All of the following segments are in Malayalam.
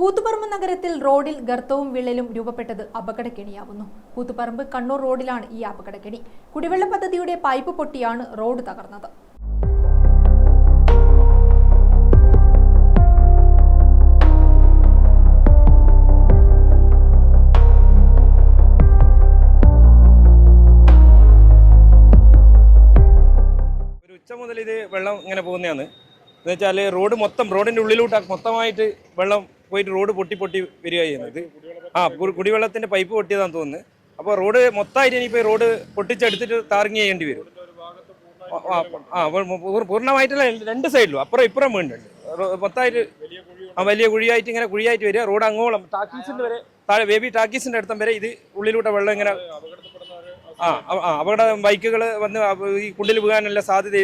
കൂത്തുപറമ്പ് നഗരത്തിൽ റോഡിൽ ഗർത്തവും വിള്ളലും രൂപപ്പെട്ടത് അപകടക്കെണിയാവുന്നു. കൂത്തുപറമ്പ് കണ്ണൂർ റോഡിലാണ് ഈ അപകടക്കെണി. കുടിവെള്ള പദ്ധതിയുടെ പൈപ്പ് പൊട്ടിയാണ് റോഡ് തകർന്നത്. ഉച്ച മുതൽ ഇത് വെള്ളം ഇങ്ങനെ പോകുന്നതാണ്. എന്ന് വെച്ചാൽ റോഡ് മൊത്തം റോഡിന്റെ ഉള്ളിലോട്ട് മൊത്തമായിട്ട് വെള്ളം പോയിട്ട് റോഡ് പൊട്ടി പൊട്ടി വരിക ചെയ്യുന്നത്. ആ കുടിവെള്ളത്തിന്റെ പൈപ്പ് പൊട്ടിയതാന്ന് തോന്നുന്നു. അപ്പോൾ റോഡ് മൊത്തമായിട്ട് ഇനിയിപ്പോൾ റോഡ് പൊട്ടിച്ചെടുത്തിട്ട് ടാറിങ് ചെയ്യേണ്ടി വരും. ആ, ആ, ആ അപ്പോൾ പൂർ- പൂർണമായിട്ടല്ല രണ്ട് സൈഡിലും അപ്പുറം ഇപ്പുറം വീണ്ടുണ്ട് മൊത്തമായിട്ട് ആ വലിയ കുഴിയായിട്ട് ഇങ്ങനെ കുഴിയായിട്ട് വരിക. റോഡ് അങ്ങോളം ടാക്കീസിന്റെ വരെ താഴെ ബേബി ടാക്കീസിന്റെ അടുത്തം വരെ ഇത് ഉള്ളിലൂടെ വെള്ളം ഇങ്ങനെ ആ അപകടം ബൈക്കുകൾ വന്ന് ഈ കുണ്ടിൽ വീഴാനുള്ള സാധ്യത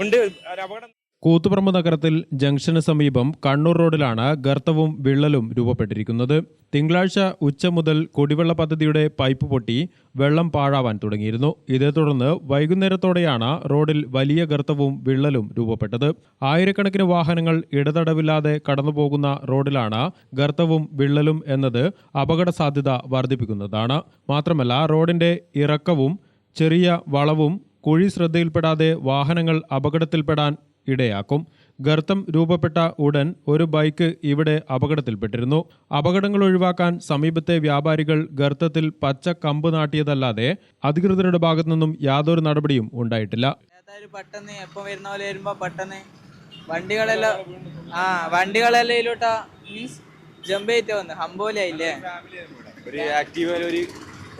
ഉണ്ട് അപകടം കൂത്തുപറമ്പ് നഗരത്തിൽ ജംഗ്ഷന് സമീപം കണ്ണൂർ റോഡിലാണ് ഗർത്തവും വിള്ളലും രൂപപ്പെട്ടിരിക്കുന്നത്. തിങ്കളാഴ്ച ഉച്ച മുതൽ കുടിവെള്ള പദ്ധതിയുടെ പൈപ്പ് പൊട്ടി വെള്ളം പാഴാവാൻ തുടങ്ങിയിരുന്നു. ഇതേ തുടർന്ന് വൈകുന്നേരത്തോടെയാണ് റോഡിൽ വലിയ ഗർത്തവും വിള്ളലും രൂപപ്പെട്ടത്. ആയിരക്കണക്കിന് വാഹനങ്ങൾ ഇടതടവില്ലാതെ കടന്നുപോകുന്ന റോഡിലാണ് ഗർത്തവും വിള്ളലും എന്നത് അപകട സാധ്യത വർദ്ധിപ്പിക്കുന്നതാണ്. മാത്രമല്ല റോഡിന്റെ ഇറക്കവും ചെറിയ വളവും കുഴി ശ്രദ്ധയിൽപ്പെടാതെ വാഹനങ്ങൾ അപകടത്തിൽപ്പെടാൻ ഇടയാക്കും. ഗർത്തം രൂപപ്പെട്ട ഉടൻ ഒരു ബൈക്ക് ഇവിടെ അപകടത്തിൽപ്പെട്ടിരുന്നു. അപകടങ്ങൾ ഒഴിവാക്കാൻ സമീപത്തെ വ്യാപാരികൾ ഗർത്തത്തിൽ പച്ച കമ്പ് നാട്ടിയതല്ലാതെ അധികൃതരുടെ ഭാഗത്തു നിന്നും യാതൊരു നടപടിയും ഉണ്ടായിട്ടില്ല. പെട്ടെന്ന് എപ്പം വരുന്ന പോലെ വരുമ്പോ പെട്ടെന്ന് വണ്ടികളെല്ലാം ആ വണ്ടികളെല്ലാം ഇതിലോട്ടാ മീൻസ് ജമ്പ് ചെയ്തിട്ട് വന്ന്. ഹമ്പോലായില്ലേ ഒരു ആക്റ്റീവയിൽ ഒരു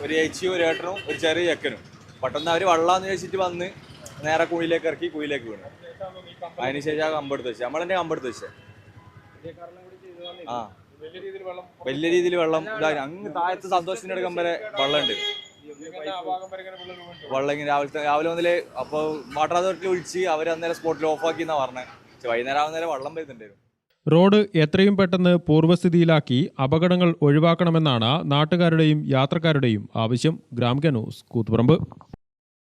ഒരു ഏച്ചിയും ഒരു ഏട്ടനും ഒരു ചെറിയ ചെക്കനും. പെട്ടെന്ന് അവർ വള്ളാന്ന് വെച്ചിട്ട് വന്ന് നേരെ കുഴിയിലേക്ക് ഇറക്കി കുഴിയിലേക്ക് വീണു. അതിനുശേഷം ആ കമ്പെടുത്ത് വെച്ചു. നമ്മളെന്നെ കമ്പെടുത്ത് വെച്ചേ. ആ. വലിയ രീതിയിൽ വെള്ളം ഇതായി അങ്ങ് താഴത്ത് സന്തോഷത്തിന്റെ അടുക്കം വരെ വെള്ളമുണ്ട്. വെള്ളം ഇങ്ങനെ രാവിലത്തെ രാവിലെ മുതലേ അപ്പോൾ വാട്ടർ അതോറിറ്റി വിളിച്ച് അവർ അന്നേരം സ്പോട്ടിൽ ഓഫ് ആക്കി എന്നാ പറഞ്ഞത് പക്ഷെ വൈകുന്നേരം ആവുന്നേരം വെള്ളം വരുന്നുണ്ടായിരുന്നു. റോഡ് എത്രയും പെട്ടെന്ന് പൂർവസ്ഥിതിയിലാക്കി അപകടങ്ങൾ ഒഴിവാക്കണമെന്നാണ് നാട്ടുകാരുടെയും യാത്രക്കാരുടെയും ആവശ്യം. ഗ്രാമിക ന്യൂസ് കൂത്തുപറമ്പ്.